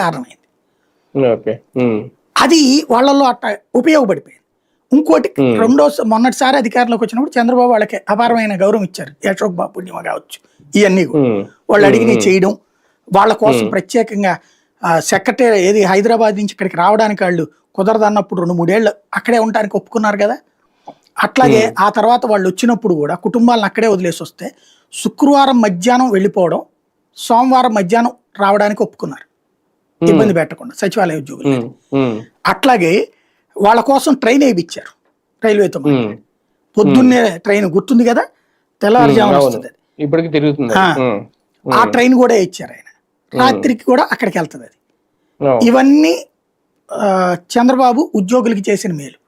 కారణమైంది. అది వాళ్ళల్లో అట్ట ఉపయోగపడిపోయింది. ఇంకోటి రెండో మొన్నటిసారి అధికారంలోకి వచ్చినప్పుడు చంద్రబాబు వాళ్ళకి అపారమైన గౌరవం ఇచ్చారు. అశోక్ బాబు పుణ్యమ కావచ్చు. ఇవన్నీ వాళ్ళు అడిగినవి చేయడం వాళ్ళ కోసం ప్రత్యేకంగా సెక్రటరీ ఏది హైదరాబాద్ నుంచి ఇక్కడికి రావడానికి వాళ్ళు కుదరదన్నప్పుడు రెండు మూడేళ్ళు అక్కడే ఉండడానికి ఒప్పుకున్నారు కదా. అట్లాగే ఆ తర్వాత వాళ్ళు వచ్చినప్పుడు కూడా కుటుంబాలను అక్కడే వదిలేసి వస్తే శుక్రవారం మధ్యాహ్నం వెళ్ళిపోవడం సోమవారం మధ్యాహ్నం రావడానికి ఒప్పుకున్నారు. ఇబ్బంది పెట్టకుండా సచివాలయ ఉద్యోగులు ఉమ్, ఉమ్, అట్లాగే వాళ్ళ కోసం ట్రైన్ వేయించారు రైల్వేతో. పొద్దున్నే ట్రైన్ గుర్తుంది కదా? తెల్లవారుజామున అవును. వస్తుంది. అది. ఇప్పటికి తిరుగుతుంది ఆ. ట్రైన్ కూడా ఇచ్చారు ఆయన. రాత్రికి కూడా అక్కడికి వెళ్తుంది అది. అవును. ఇవన్నీ చంద్రబాబు ఉద్యోగులకి చేసిన మేలు.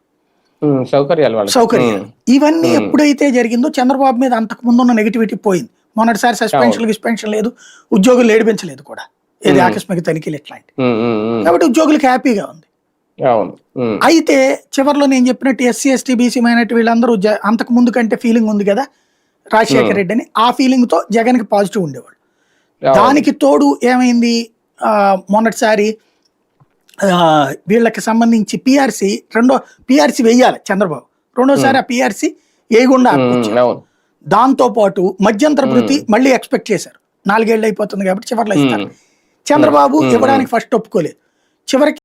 సౌకర్యాలు సౌకర్యాలు. ఇవన్నీ ఎప్పుడైతే జరిగిందో చంద్రబాబు మీద అంతకు ముందు ఉన్న నెగిటివిటీ పోయింది. మొన్నటిసారి సస్పెన్షన్ గిస్పెన్షన్ లేదు. ఉద్యోగులు ఏడిపించలేదు కూడా. ఏది ఆకస్మిక తనిఖీలు ఇట్లాంటి కాబట్టి ఉద్యోగులకు హ్యాపీగా ఉంది. అయితే చివరిలో నేను చెప్పినట్టు ఎస్సీ ఎస్టీ బీసీ మైనార్టీ వీళ్ళందరూ అంతకు ముందు కంటే ఫీలింగ్ ఉంది కదా రాజశేఖర రెడ్డి అని ఆ ఫీలింగ్తో జగన్కి పాజిటివ్ ఉండేవాడు. దానికి తోడు ఏమైంది? ఆ, మొన్నటిసారి వీళ్ళకి సంబంధించి పిఆర్సి రెండో పిఆర్సి వెయ్యాలి చంద్రబాబు. రెండోసారి ఆ పిఆర్సి వేయకుండా దాంతో పాటు మధ్యంతర భృతి మళ్ళీ ఎక్స్పెక్ట్ చేశారు. నాలుగేళ్ళు అయిపోతుంది కాబట్టి చివరిలో ఇస్తారు. చంద్రబాబు ఇవ్వడానికి ఫస్ట్ ఒప్పుకోలేదు. చివరికి